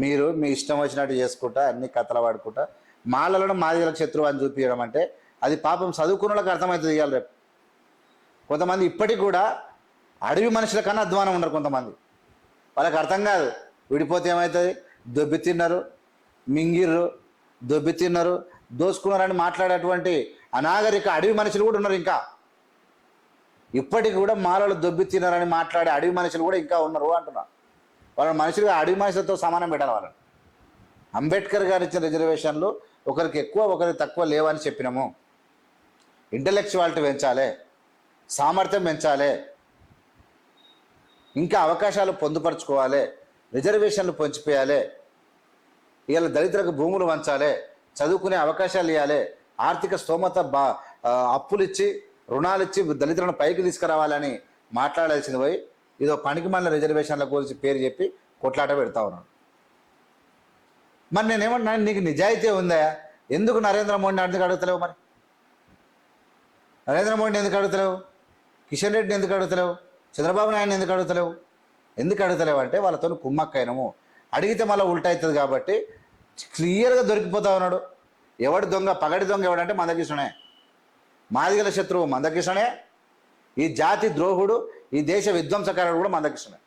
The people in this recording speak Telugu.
మీరు మీ ఇష్టం వచ్చినట్టు చేసుకుంటా అన్ని కథలు పడుకుంటా మాలలో మాదిగలకు శత్రువు అని చూపించడం అంటే అది పాపం చదువుకున్న వాళ్ళకి అర్థమవుతుంది ఇవాళ రేపు. కొంతమంది ఇప్పటికి కూడా అడవి మనుషుల కన్నా అధ్వానం ఉన్నారు కొంతమంది. వాళ్ళకి అర్థం కాదు. విడిపోతే ఏమవుతుంది దొబ్బి తిన్నారు మింగిర్రు దొబ్బి తిన్నారు దోసుకున్నారని మాట్లాడేటువంటి అనాగరిక అడవి మనుషులు కూడా ఉన్నారు ఇంకా. ఇప్పటికి కూడా మాలలు దొబ్బి తిన్నారని మాట్లాడే అడవి మనుషులు కూడా ఇంకా ఉన్నారు అంటున్నారు వాళ్ళని మనుషులు అడవి మనుషులతో సమానం పెట్టాలి వాళ్ళని. అంబేద్కర్ గారు ఇచ్చిన రిజర్వేషన్లు ఒకరికి ఎక్కువ ఒకరికి తక్కువ లేవని చెప్పినాము. ఇంటలెక్చువాలిటీ పెంచాలి సామర్థ్యం పెంచాలి ఇంకా అవకాశాలు పొందుపరుచుకోవాలి రిజర్వేషన్లు పొంచిపోయాలి ఇవాళ దళితులకు భూములు వంచాలి చదువుకునే అవకాశాలు ఇవ్వాలి ఆర్థిక స్తోమత బా అప్పులిచ్చి అప్పులు ఇచ్చి రుణాలు ఇచ్చి దళితులను పైకి తీసుకురావాలని మాట్లాడాల్సింది పోయి ఇదో పనికి మళ్ళీ రిజర్వేషన్ల గురించి పేరు చెప్పి కొట్లాట పెడతా ఉన్నాను మరి నేనేమంటున్నాను నీకు నిజాయితీ ఉందా? ఎందుకు నరేంద్ర మోడీని ఎందుకు అడుగుతలేవు మరి? నరేంద్ర మోడీని ఎందుకు అడుగుతలేవు? కిషన్ రెడ్డిని ఎందుకు అడుగుతలేవు? చంద్రబాబు నాయుడు ఎందుకు అడుగుతలేవు? ఎందుకు అడుగుతలేవు అంటే వాళ్ళతో కుమ్మక్కైనము. అడిగితే మళ్ళీ ఉల్టా అవుతుంది కాబట్టి క్లియర్గా దొరికిపోతా ఉన్నాడు. ఎవడు దొంగ పగడి దొంగ ఎవడంటే మందకృష్ణుడే మాదిగల శత్రువు మందకృష్ణుడే ఈ జాతి ద్రోహుడు ఈ దేశ విధ్వంసకారుడు కూడా మందకృష్ణుడే